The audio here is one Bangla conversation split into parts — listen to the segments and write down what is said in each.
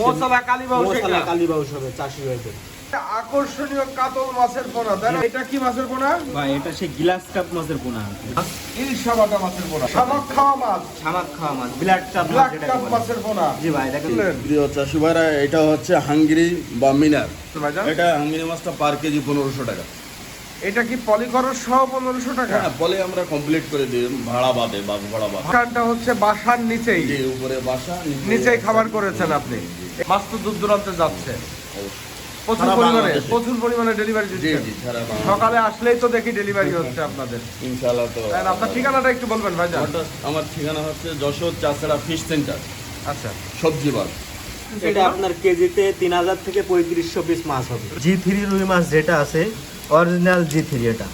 মশলা কালীবাউ মশলা শেখা। হবে চাষি ভাইদের আকর্ষণীয় কাতল মাছের পোনা তাই না? এটা কি মাছের পোনা? ভাই এটা সেই গ্লাস কাপ মাছের পোনা। ইলশা বাটা মাছের পোনা শামুক খাওয়া মাছ। শামাক খাওয়া মাছ ব্ল্যাক কাপ ব্ল্যাক কাপ মাছের পোনা। জি ভাই দেখেন। প্রিয় চাষি ভাইরা এটা হচ্ছে হাঙ্গরি বা মিনার। এটা হাঙ্গরি মাছটা পার কেজি পনেরোশো টাকা। এটা কি পলি খরচ সহ পনেরোশো টাকা? হ্যাঁ বলে আমরা কমপ্লিট করে দিই ভাড়া বাদে বাস ভাড়া বাদে। দোকানটা হচ্ছে বাসার নিচেই। যে উপরে বাসা নিচেই খাবার করেছেন আপনি। মাছ তো দূর দূরান্তে যাচ্ছে। প্রচুর পরিমাণে প্রচুর পরিমাণে ডেলিভারি বাংলা সকালে আসলেই তো দেখি ডেলিভারি হচ্ছে আপনাদের। ইনশাআল্লাহ তো আপনার ঠিকানাটা একটু বলবেন ভাইজান আমার- ঠিকানা হচ্ছে যশোর চাষড়া ফিশ সেন্টার আচ্ছা। সবজি বার এটা আপনার কেজিতে তিন হাজার থেকে পঁয়ত্রিশশো পিস মাছ হবে। জি থ্রি রুই মাছ যেটা আছে অরিজিনাল জি থ্রি এটা।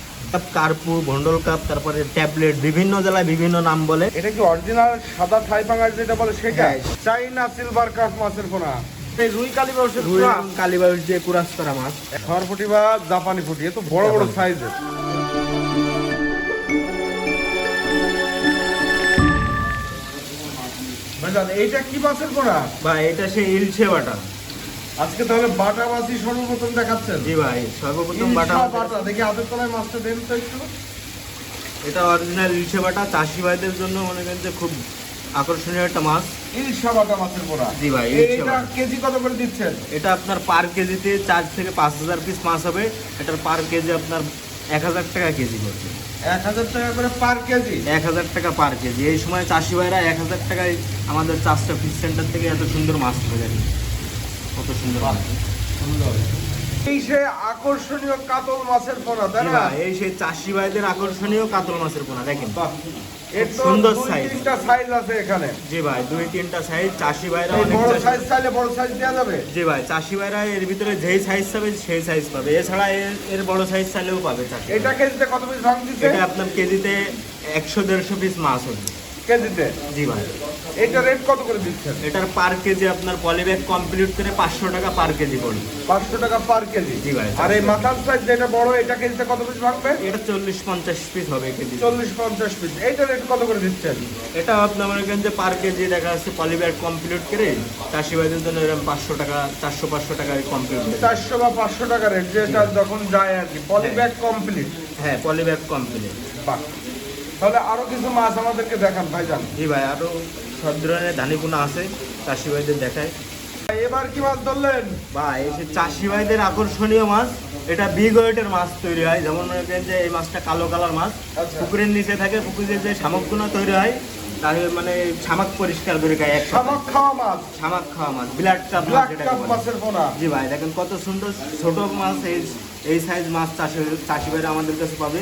কার্পু ভন্ডল কাপ তারপরে ট্যাবলেট বিভিন্ন জেলায় বিভিন্ন নাম বলে। এটা কি অরিজিনাল সাদা থাই যেটা বলে সেটা। চাইনা সিলভার কাপ মাছের পোনা। এই রুই কালীবাউস কুরাস করা মাছ। সরপুটি বা জাপানি ফুটি বড় বড় সাইজের এইটা কি মাছের পোনা? বা এটা সেই ইলশে বাটা। আজকে তাহলে বাটা মাছই সর্বপ্রথম দেখাচ্ছেন? জি ভাই সর্বপ্রথম বাটা বাটা দেখি হাতের তলায় মাছটা দেন তো একটু। এটা অরিজিনাল ইলশে বাটা চাষি ভাইদের জন্য মনে করেন যে খুব আকর্ষণীয় একটা মাছ। ইলশা বাটা মাছের জি ভাই, বাটা। কেজি কত করে দিচ্ছেন? এটা আপনার পার কেজিতে চার থেকে পাঁচ হাজার পিস মাছ হবে। এটার পার কেজি আপনার এক হাজার টাকা কেজি পড়বে। এক হাজার টাকা করে পার কেজি? এক হাজার টাকা পার কেজি। এই সময় চাষি ভাইরা এক হাজার টাকায় আমাদের চাষটা ফিশ সেন্টার থেকে এত সুন্দর মাছ পাওয়া যায় কত সুন্দর এই সে আকর্ষণীয় কাতল মাছের পোনা তাই না? ভাই, এই সেই চাষি ভাইদের আকর্ষণীয় কাতল মাছের পোনা দেখেন। বাহ, এর তো সুন্দর দুই তিনটা সাইজ আছে এখানে। জি ভাই দুই তিনটা সাইজ চাষি ভাইরা অনেক বড় সাইজ চাইলে বড় সাইজ দেওয়া যাবে? জি ভাই চাষি ভাইরা এর ভিতরে যেই সাইজ পাবে সেই সাইজ পাবে। এছাড়া এর বড় সাইজ চাইলেও পাবে চাষি এটা কেজিতে কত পিস ভাঙ দিচ্ছে এটা আপনার কেজিতে একশো দেড়শো পিস মাছ হবে। কেজিতে? জি ভাই। এটা রেট কত করে দিচ্ছেন? এটার পার কেজি আপনার পলিব্যাগ কমপ্লিট করে পাঁচশো টাকা পার কেজি পড়বে। পাঁচশো টাকা পার কেজি? জি ভাই। আর এই মাথার সাইজ যেটা বড় এটা কেজিতে কত পিস ভাঙবে? এটা চল্লিশ পঞ্চাশ পিস হবে কেজি চল্লিশ পঞ্চাশ পিস এইটা রেট কত করে দিচ্ছেন? এটা আপনার মনে করেন যে পার কেজি দেখা যাচ্ছে পলিব্যাগ কমপ্লিট করে চাষি ভাইদের জন্য এরকম পাঁচশো টাকা চারশো পাঁচশো টাকা কমপ্লিট চারশো বা পাঁচশো টাকা রেট যেটা যখন যায় আর কি পলি ব্যাগ কমপ্লিট হ্যাঁ পলিব্যাগ কমপ্লিট বাহ। তাহলে আরও কিছু মাছ আমাদেরকে দেখান ভাই ভাইজান। জি ভাই আরও সব ধরনের ধানিপুনা আছে চাষি ভাইদের দেখায় এবার কি মাছ ধরলেন? এই যে চাষি ভাইদের আকর্ষণীয় মাছ এটা বিগ ওয়েটের মাছ তৈরি হয়। যেমন মনে করেন যে এই মাছটা কালো কালার মাছ আচ্ছা। পুকুরের নিচে থাকে পুকুরে যে শামুকগুলো তৈরি হয় তাহলে মানে শামাক পরিষ্কার করে খায় এক শামুক খাওয়া মাছ? শামাক খাওয়া মাছ ব্ল্যাক কাপ। মাছের পোনা? জি ভাই দেখেন কত সুন্দর ছোট মাছ এই এই সাইজ মাছ চাষি চাষি ভাইরা আমাদের কাছে পাবে।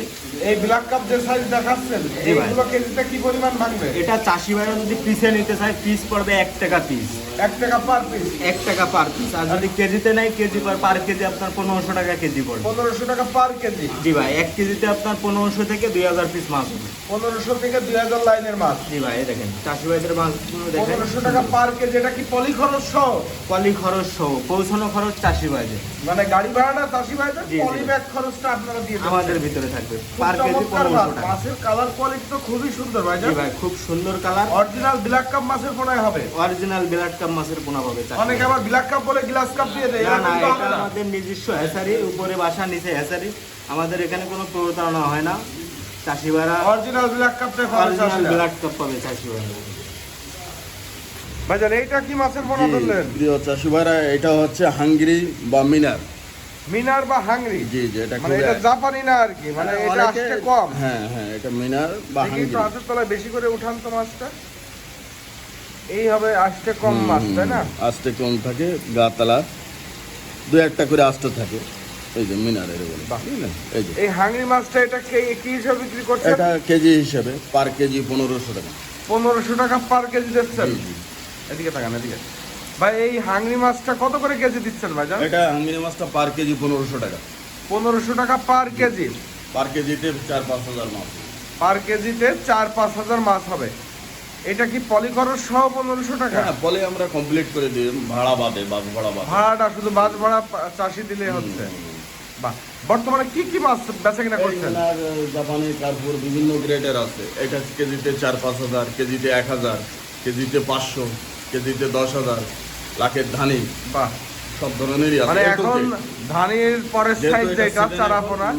এই ব্ল্যাক কাপ যে সাইজ দেখাচ্ছেন। এইগুলো কেজিতে কি পরিমাণ ভাঙবে? এটা চাষি ভাইরা যদি পিসে নিতে চায় পিস পড়বে এক টাকা পিস এক টাকা পার পিস এক টাকা পার পিস আর যদি কেজিতে নেয় কেজি পার পার কেজি আপনার পনেরোশো টাকা কেজি পড়বে। পনেরোশো টাকা পার কেজি। জি ভাই এক কেজিতে আপনার পনেরোশো থেকে দুই হাজার পিস মাছ হবে। পনেরোশো থেকে দুই হাজার লাইনের মাছ। জি ভাই দেখেন চাষি ভাইদের মাছগুলো পনেরোশো টাকা পার কেজি এটা কি পলি খরচ সহ? পলি খরচ সহ পৌঁছানো খরচ চাষি ভাইদের। মানে গাড়ি ভাড়াটা চাষি ভাইদের। পলি ব্যাগ খরচটা আপনারা দিয়ে আমাদের ভিতরে থাকবে। পার কেজি পনেরোশো টাকা। মাছের কালার কোয়ালিটি তো খুবই সুন্দর ভাই জি ভাই খুব সুন্দর কালার অরিজিনাল ব্ল্যাক কাপ মাছের পোনায় হবে। অরিজিনাল ব্লাড কাপ মাছের পোনা পাবে অনেকে আবার ব্ল্যাক কাপ বলে গ্লাস কাপ দিয়ে দেয় না এটা আমাদের নিজস্ব হ্যাসারি উপরে বাসা নিচে হ্যাসারি আমাদের এখানে কোনো প্রতারণা হয় না। চাষি ভাইরা অরিজিনাল ব্ল্যাক কাপটা ব্লাড কাপ পাবে চাষি ভাইরা ভাইজান এইটা কি মাছের পোনা ধরলেন? প্রিয় চাষি এটা হচ্ছে হাঙ্গরি বা মিনার। মিনার বা হাংরি জি জি এটা মানে এটা জাপানি না আর কি মানে এটা অনেকে- কম। হ্যাঁ হ্যাঁ এটা মিনার বা হাঙ্গরি। হাতের তলায় বেশি করে উঠান তো মাছটা। এই হবে আসতে কম মাছ তাই না? আস্তে কম থাকে গা তালা দু একটা করে আস্তে থাকে। এই যে মিনারের বলে। এই যে। এই হাংরি মাছটা এটা কে- হিসাবে বিক্রি করছেন? এটা কেজি হিসেবে পার কেজি পনেরোশো টাকা। পনেরোশো টাকা পার কেজি দিচ্ছেন। এদিকে তাকান এদিকে। ভাই এই হাংরি মাছটা কত করে কেজি দিচ্ছেন ভাইজান? এটা হাঙ্গিনি মাছটা পার কেজি পনেরোশো টাকা। পনেরোশো টাকা পার কেজি? পার কেজিতে চার পাঁচ হাজার মাছ। পার কেজিতে চার পাঁচ হাজার মাছ হবে। এটা কি পলি খরচ সহ পনেরোশো টাকা? হ্যাঁ বলে আমরা কমপ্লিট করে দিই ভাড়া বাদে বাস ভাড়া বাদে। ভাড়াটা শুধু বাস ভাড়া চাষি দিলে হচ্ছে। বাহ। বর্তমানে কি কি মাছ বেচা কিনা করছেন? জাপানি কার্পুর বিভিন্ন গ্রেডের আছে। এটা কেজিতে চার পাঁচ হাজার কেজিতে এক হাজার কেজিতে পাঁচশো কেজিতে দশ হাজার লাখের ধানি। বাহ। সব ধরনেরই আছে। মানে এখন। ধানের পরের এটা যেটা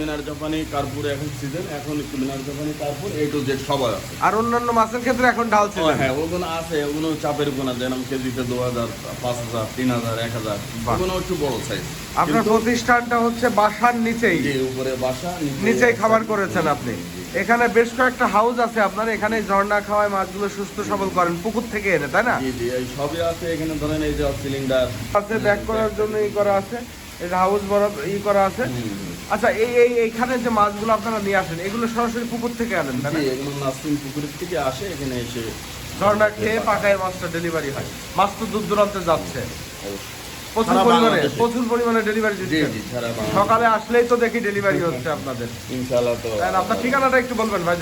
মিনার জাপানি কার্পুর এখন সিজন এখন একটু মিনার জাপানি কার্পুর এ টু জেড সবাই আছে। আর অন্যান্য মাছের ক্ষেত্রে এখন ও হ্যাঁ ওগুলো আছে ওগুলো চাপের গোনা যেরকম কেজিতে দু হাজার পাঁচ হাজার তিন হাজার এক হাজার ওগুলো একটু বড় সাইজ আপনার প্রতিষ্ঠানটা হচ্ছে বাসার নিচেই। উপরে বাসা নিচেই খাবার করেছেন আপনি। এখানে বেশ কয়েকটা হাউস আছে আপনার এখানে ঝর্ণা খাওয়ায় মাছগুলো সুস্থ সবল করেন পুকুর থেকে এনে তাই না? জি জি সবই আছে এখানে ধরেন এই যে সিলিন্ডার আছে ব্যাক করার জন্য ই করা আছে। এই হাউস বড় ই করা আছে। আচ্ছা এই এই এইখানে যে মাছগুলো আপনারা নিয়ে আসেন এগুলো সরাসরি পুকুর থেকে আনেন তাই না? এগুলো নাসরিন পুকুরের থেকে আসে এখানে এসে ঝর্ণা খেয়ে পাকায় মাছটা ডেলিভারি হয়। মাছ তো দূর দূরান্তে যাচ্ছে। প্রচুর পরিমাণে প্রচুর পরিমাণে ডেলিভারি সকালে আসলেই তো দেখি ডেলিভারি হচ্ছে আপনাদের। ইনশাআল্লাহ তো আপনার ঠিকানাটা একটু বলবেন ভাই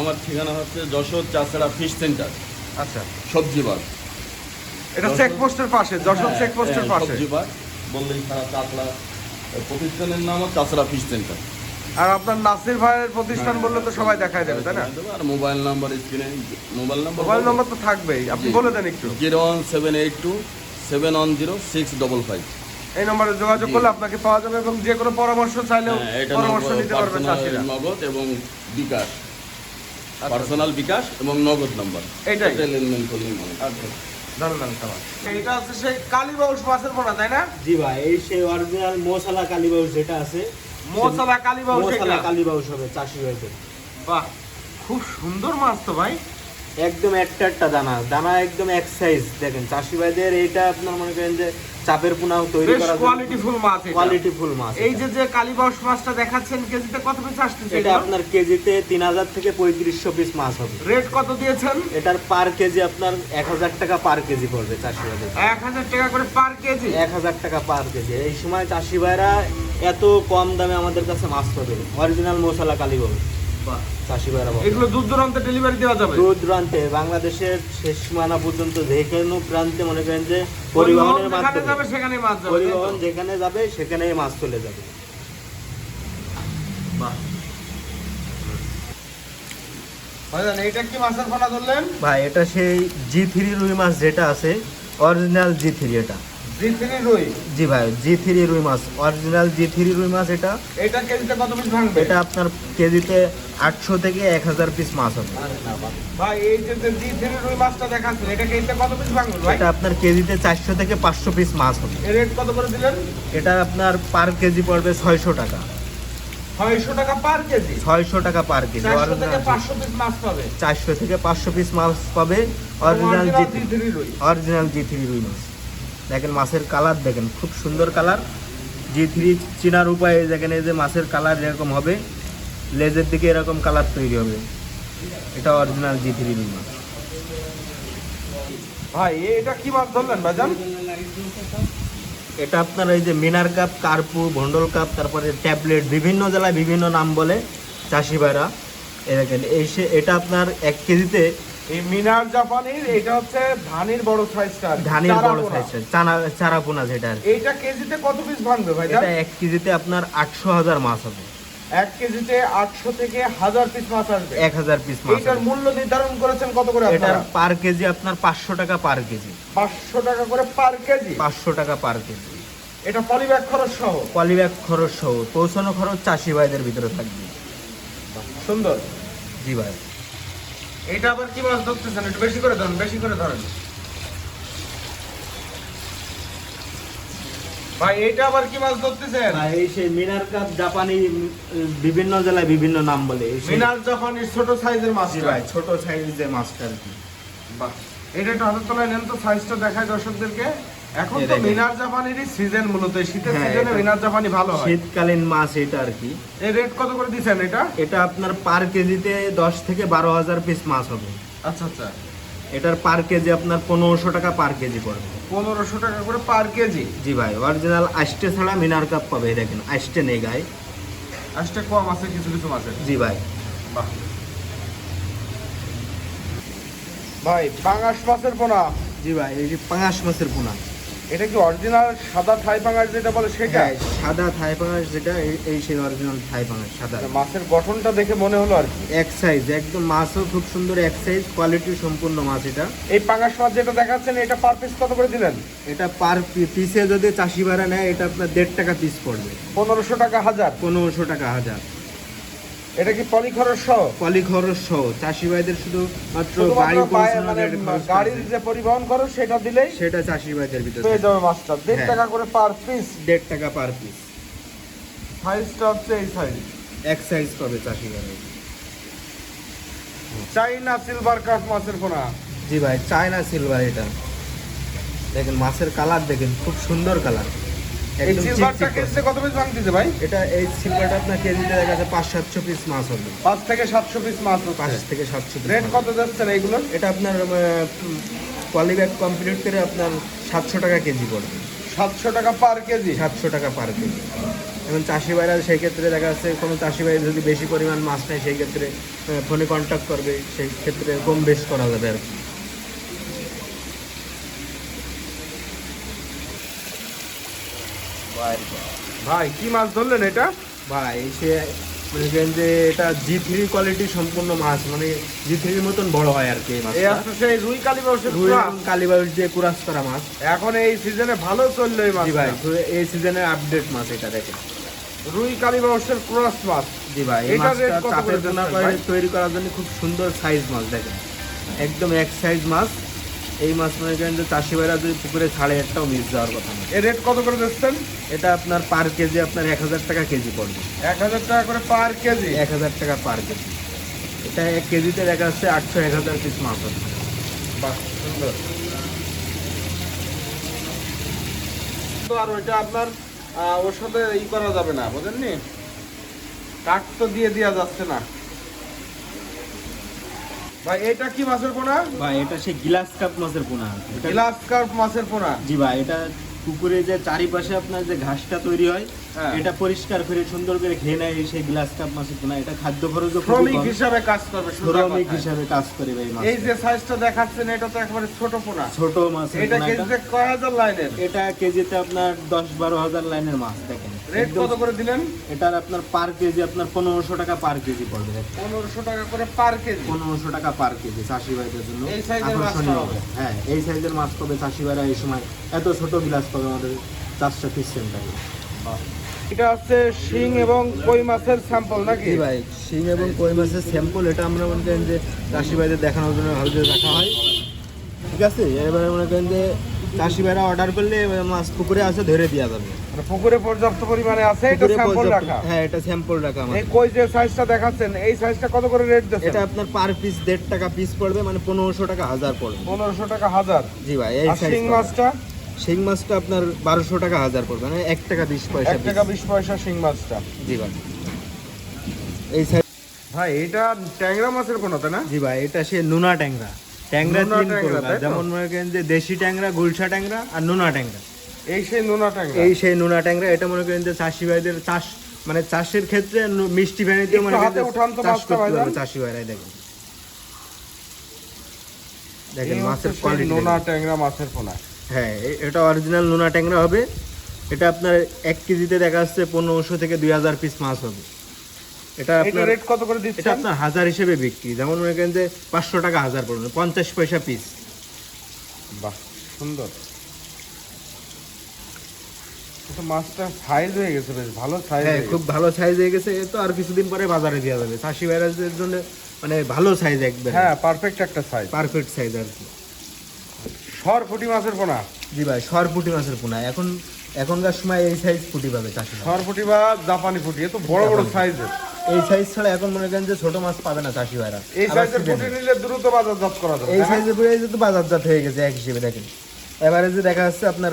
আমার ঠিকানা হচ্ছে যশোর চাষড়া ফিশ সেন্টার। আচ্ছা। সবজি বার এটা চেকপোস্টের পাশে যশোর হ্যাঁ, চেকপোস্টের হ্যাঁ, পাশে। সবজি বার বললেই সারা চাষড়া প্রতিষ্ঠানের নাম চাষড়া ফিশ সেন্টার আর আপনার নাসির ভাইয়ের প্রতিষ্ঠান বললে তো সবাই দেখাই দেবে তাই না? আর মোবাইল নাম্বার স্ক্রিনে মোবাইল নাম্বার মোবাইল নম্বর তো থাকবেই। আপনি বলে দেন একটু। Zero one seven eight two seven one zero six double five এই নম্বরে যোগাযোগ করলে আপনাকে পাওয়া যাবে এবং যে কোনো পরামর্শ চাইলেও হ্যাঁ, পরামর্শ নিতে পারবে personal চাষিরা। নগদ এবং বিকাশ। আচ্ছা। পার্সোনাল বিকাশ এবং নগদ নাম্বার। এইটাই? লেনদেন করলেই মনে হয়। আচ্ছা। ধন্যবাদ হচ্ছে সেই কালীবাউস মাছের পোনা তাই না? জি ভাই এই সেই অরিজিনাল মশলা কালীবাউস যেটা আছে মোসালা কালীবাউস মশলা কালীবাউস হবে চাষি ভাইদের বাহ খুব সুন্দর মাছ তো ভাই। একদম একটা একটা দানা দানা একদম এক সাইজ দেখেন চাষি ভাইদের এটা আপনার মনে করেন যে চাপের পোনাও তৈরি করা কোয়ালিটি ফুল মাছ এটা। কোয়ালিটি ফুল মাছ এই। যে যে কালীবাউস মাছটা দেখাচ্ছেন কেজিতে কত পিস আসতেছে এটা আপনার কেজিতে তিন হাজার থেকে পঁয়ত্রিশশো পিস মাছ হবে। রেট কত দিয়েছেন? এটার পার কেজি আপনার এক হাজার টাকা পার কেজি পড়বে চাষি ভাইদের এক হাজার টাকা করে পার কেজি? এক হাজার টাকা পার কেজি। এই সময় চাষি ভাইরা এত কম দামে আমাদের কাছে মাছ পাবে। অরিজিনাল মশলা কালীবাউস। চাষি ভাইরা বলে। এগুলো দূর দূরান্তে ডেলিভারি দেওয়া যাবে? দূর দূরান্তে বাংলাদেশের শেষ সীমানা পর্যন্ত যে প্রান্তে মনে করেন যে পরিবহনের মাধ্যমে। সেখানে মাছ যাবে পরিবহন যেখানে যাবে সেখানেই মাছ চলে যাবে। বাহ। ভাইজান, কি মাছের পোনা ধরলেন? ভাই এটা সেই জি থ্রি রুই মাছ যেটা আছে অরিজিনাল জি থ্রি এটা। জি থ্রি রুই? জি ভাই জি থ্রি রুই মাছ অরিজিনাল জি থ্রি রুই মাছ এটা। এটা কেজিতে কত পিস ভাঙবে? এটা আপনার কেজিতে আটশো থেকে এক হাজার পিস মাছ হবে। ভাই এই যে জি থ্রি রুই মাছটা দেখাচ্ছেন এটা কেজিতে কত পিস ভাঙবে ভাই? এটা আপনার কেজিতে চারশো থেকে পাঁচশো পিস মাছ হবে। এর রেট কত করে দিলেন? এটা আপনার পার কেজি পড়বে ছয়শো টাকা। ছয়শো টাকা পার কেজি? ছয়শো টাকা পার কেজি চারশো থেকে পাঁচশো পিস মাছ পাবে। অরিজিনাল জি জি থ্রি রুই। অরিজিনাল জি থ্রি রুই মাছ। দেখেন মাছের কালার দেখেন খুব সুন্দর কালার। জি থ্রি চিনার উপায়ে দেখেন এই যে মাছের কালার এরকম হবে লেজের দিকে এরকম কালার তৈরি হবে। এটা অরিজিনাল জি থ্রি মাছ ভাই এটা কি মাছ ধরলেন ভাইজান? এটা আপনার এই যে মিনার কাপ কার্পু ভন্ডল কাপ তারপরে ট্যাবলেট বিভিন্ন জেলায় বিভিন্ন নাম বলে চাষি ভাইরা। এই দেখেন এই সে এটা আপনার এক কেজিতে এই মিনার জাপানির এটা হচ্ছে ধানের বড় সাইজটা ধানের বড় সাইজের চানা চারাপোনা যেটা আর এইটা কেজিতে কত পিস ভাঙবে ভাই এটা এক কেজিতে আপনার আটশো হাজার মাছ হবে। এক কেজিতে আটশো থেকে হাজার পিস মাছ আসবে। এক হাজার পিস মাছ এইটার হবে। মূল্য নির্ধারণ করেছেন কত করে এটার পার কেজি আপনার পাঁচশো টাকা পার কেজি। পাঁচশো টাকা করে পার কেজি? পাঁচশো টাকা পার কেজি। এটা পলিব্যাগ খরচ সহ? পলিব্যাগ খরচ সহ পৌঁছানো খরচ চাষি ভাইদের ভিতরে থাকবে। সুন্দর। জি ভাই। এটা আবার কি মাছ ধরতেছেন? একটু বেশি করে ধরেন বেশি করে ধরেন। ভাই এটা আবার কি মাছ ধরতেছেন? এই সেই মিনার কাপ জাপানি বিভিন্ন জেলায় বিভিন্ন নাম বলে। মিনার জাপানির ছোট সাইজের মাছ ভাই ছোট সাইজের মাছটা আর কি। বাহ। এটা একটু হাতের তলায় নেন তো সাইজটা দেখায় দর্শকদেরকে। এখন তো মিনার জাপানিরই সিজন মূলত শীতের সিজনে মিনার জাপানি ভালো হয়। শীতকালীন মাছ এটা আর কি। এই রেট কত করে দিচ্ছেন এটা? এটা আপনার পার কেজিতে দশ থেকে বারো হাজার পিস মাছ হবে। আচ্ছা আচ্ছা। এটার পার কেজি আপনার পনেরোশো টাকা পার কেজি পড়বে। পনেরোশো টাকা করে পার কেজি? জি ভাই অরিজিনাল আষ্টে ছাড়া মিনার কাপ পাবে দেখেন আষ্টে নেই গায়ে। আজটা কম আছে কিছু কিছু মাছের জি ভাই। বাহ। ভাই পাঙাশ মাছের পোনা। জি ভাই এই যে পাঙাশ মাছের পোনা। এটা কি অরিজিনাল সাদা থাই পাঙ্গাস যেটা বলে সেটা? হ্যাঁ সাদা থাই পাঙাশ যেটা এই- সেই অরিজিনাল থাই পাঙাশ সাদা। মাছের গঠনটা দেখে মনে হলো আর কি। এক সাইজ একদম মাছও খুব সুন্দর এক সাইজ কোয়ালিটি সম্পূর্ণ মাছ এটা। এই পাঙ্গাস মাছ যেটা দেখাচ্ছেন এটা পার পিস কত করে দিলেন? এটা পার পিসে যদি চাষি ভাড়া নেয় এটা আপনার দেড় টাকা পিস পড়বে। পনেরোশো টাকা হাজার। পনেরোশো টাকা হাজার। এটা কি পলি খরচ সহ পলি খরচ সহ চাষি ভাইদের শুধু মাত্র গাড়ি মানে গাড়ির যে পরিবহন খরচ সেটা দিলেই সেটা চাষি ভাইদের ভিতরে পেয়ে যাবে মাছটা দেড় হ্যাঁ। টাকা করে পার পিস দেড় টাকা পার পিস সাইজটা হচ্ছে এই সাইজ এক সাইজ পাবে চাষি ভাই চাইনা সিলভার কাপ মাছের পোনা। জি ভাই চায়না সিলভার এটা। দেখেন মাছের কালার দেখেন খুব সুন্দর কালার এই সিলভারটা কেজিতে কত পিস ভাঙতেছে ভাই? এটা এই সিলভারটা আপনার কেজিতে দেখা যাচ্ছে পাঁচ সাতশো পিস মাছ হবে। পাঁচ থেকে সাতশো পিস মাছ পাঁচ থেকে সাতশো পিস রেট কত যাচ্ছেন এইগুলো এটা আপনার কমপ্লিট করে আপনার সাতশো টাকা কেজি পড়বে। সাতশো টাকা পার কেজি? সাতশো টাকা পার কেজি। এখন চাষি ভাইরা সেই ক্ষেত্রে দেখা যাচ্ছে কোনো চাষি ভাই যদি বেশি পরিমাণ মাছ নেয় সেই ক্ষেত্রে ফোনে কন্ট্যাক্ট করবে সেই ক্ষেত্রে কম বেশ করা যাবে আর কি। ভাই। কি মাছ ধরলেন এটা? ভাই সে মনে করেন যে এটা জি থ্রি কোয়ালিটি সম্পূর্ণ মাছ মানে জি থ্রির মতন বড় হয় আর কি সেই রুই কালী রুই কালীবাউস যে কুরাস করা মাছ। এখন এই সিজনে ভালো চলল এই মাছ ভাই এই সিজনের আপডেট মাছ এটা দেখেন। রুই কালী বর্ষের ক্রস মাছ। জি ভাই চাপের ভাই? তৈরি করার জন্য খুব সুন্দর সাইজ মাছ দেখেন। একদম এক সাইজ মাছ। এই মাছ মনে করেন যে চাষি ভাইরা যদি পুকুরে ছাড়ে একটাও মিস যাওয়ার কথা না। এর রেট কত করে দিচ্ছেন? এটা আপনার পার কেজি আপনার এক হাজার টাকা কেজি পড়বে। এক হাজার টাকা করে পার কেজি? এক হাজার টাকা পার কেজি। এটা এক কেজিতে দেখা যাচ্ছে আটশো এক হাজার পিস মাছ হচ্ছে সুন্দর। আর ওইটা আপনার ওর সাথে ই করা যাবে না বুঝেননি? কাঠ তো দিয়ে দেওয়া যাচ্ছে না। ভাই এটা কি মাছের পোনা? ভাই এটা সেই গ্লাস কাপ মাছের পোনা। গ্লাস কার্প মাছের পোনা। জি ভাই এটা পুকুরে যে চারিপাশে আপনার যে ঘাসটা তৈরি হয় হ্যাঁ। এটা পরিষ্কার করে সুন্দর করে খেয়ে নেয় সেই গ্লাস কাপ মাছের পোনা। এটা খাদ্য খুবই শ্রমিক হিসাবে কাজ করবে শ্রমিক হিসাবে কাজ করে ভাই মাছ এই যে সাইজটা দেখাচ্ছেন এটা তো একেবারে ছোট পোনা। ছোট মাছ এটা কেজিতে কয় হাজার লাইনের? এটা কেজিতে আপনার দশ বারো হাজার লাইনের মাছ দেখেন। রেট কত করে দিলেন? এটার আপনার পার কেজি আপনার পনেরোশো টাকা পার কেজি পড়বে। পনেরোশো টাকা করে পার কেজি পনেরোশো টাকা পার কেজি চাষি ভাইদের জন্য। এই সাইজের আকর্ষণীয় হবে। হ্যাঁ এই সাইজের মাছ পাবে চাষি ভাইরা এই সময়। এত ছোট গ্লাস পাবে আমাদের চারশো পিস সেন্টারে এটা হচ্ছে শিং এবং কই মাছের স্যাম্পল নাকি? জি ভাই শিং এবং কই মাছের স্যাম্পল এটা আমরা মনে করেন যে চাষি ভাইদের দেখানোর জন্য হাউজে রাখা হয়। ঠিক আছে এবারে মনে করেন যে চাষি ভাইরা অর্ডার করলে মাছ পুকুরে আছে ধরে দেওয়া যাবে। মানে পুকুরে পর্যাপ্ত পরিমাণে আছে এটা স্যাম্পল রাখা। হ্যাঁ এটা স্যাম্পল রাখা এই কই যে সাইজটা দেখাচ্ছেন এই সাইজটা কত করে রেট দিচ্ছেন এটা আপনার পার পিস দেড় টাকা পিস পড়বে মানে পনেরোশো টাকা হাজার পড়বে। পনেরোশো টাকা হাজার। জি ভাই এই সাইজ মাছটা? শিং মাছটা আপনার বারোশো টাকা হাজার পড়বে মানে এক টাকা বিশ পয়সা এক টাকা বিশ পয়সা শিং মাছটা। জি ভাই। এই সাইজ ভাই এটা ট্যাংরা মাছের কোনো তাই না? জি ভাই এটা সে নুনা ট্যাংরা। ট্যাংরা তিন প্রকার যেমন মনে করেন যে দেশি ট্যাংরা গুলশা ট্যাংরা আর নুনা ট্যাংরা। এই সেই নোনা ট্যাংরা। এই সেই নুনা ট্যাংরা এটা মনে করেন যে চাষি ভাইদের চাষ মানে চাষের ক্ষেত্রে মিষ্টি ভ্যানিতে মনে চাষ করতে পারবে চাষি ভাইরাই দেখেন। দেখেন মাছের কোয়ালিটি নোনা ট্যাংরা মাছের পোনা। হ্যাঁ এটা অরিজিনাল নুনা ট্যাংরা হবে। এটা আপনার এক কেজিতে দেখা যাচ্ছে পনেরোশো থেকে দুই হাজার পিস মাছ হবে। এটা এটা আপনার রেট কত করে এটা আপনার হাজার হিসেবে বিক্রি। যেমন মনে করেন যে পাঁচশো টাকা হাজার পড়বে পঞ্চাশ পয়সা পিস বাহ সুন্দর। কিন্তু মাছটা সাইজ হয়ে গেছে বেশ ভালো সাইজ হ্যাঁ খুব ভালো সাইজ হয়ে গেছে তো আর কিছুদিন পরে বাজারে দেওয়া যাবে। চাষি ভাইরাসদের জন্য মানে ভালো সাইজ হ্যাঁ পারফেক্ট একটা সাইজ পারফেক্ট সাইজ আর কি। সর ফুটি মাছের পোনা? জি ভাই সর পুঁটি মাছের পোনা। এখন এখনকার সময় এই সাইজ পুঁটি পাবে চাষি সর ফুটি বা জাপানি ফুটি এ তো বড় বড় সাইজের এই সাইজ ছাড়া এখন মনে করেন যে ছোট মাছ পাবে না চাষি ভাইরা। এই সাইজের নিলে দ্রুত বাজারজাত করা যাবে এই সাইজের তো বাজারজাত হয়ে গেছে এক হিসেবে দেখেন। এবারে যে দেখা যাচ্ছে আপনার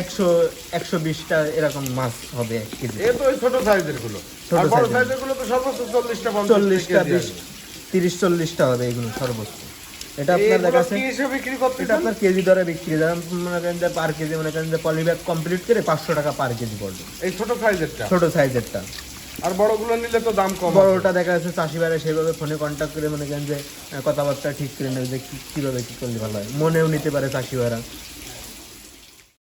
একশো একশো বিশটা এরকম মাছ হবে কেজি। এ তো ছোট সাইজেরগুলো। ছোট আর বড় size-এর। সাইজেরগুলো তো সর্বোচ্চ চল্লিশটা চল্লিশটা বিশ তিরিশ চল্লিশটা হবে এগুলো সর্বোচ্চ। এটা আপনার দেখা যাচ্ছে এটা আপনার কেজি দরে বিক্রি মনে করেন যে পার কেজি মনে করেন যে পলিব্যাগ কমপ্লিট করে পাঁচশো টাকা পার কেজি পড়বে। এই ছোট সাইজেরটা ছোট সাইজেরটা আর বড়গুলো নিলে তো দাম কম বড়টা দেখা যাচ্ছে চাষি ভাইরা সেইভাবে ফোনে কন্ট্যাক্ট করে মনে করেন যে কথাবার্তা ঠিক করে নেবে যে কীভাবে কি করলে ভালো হয়। মনেও নিতে পারে চাষি ভাইরা।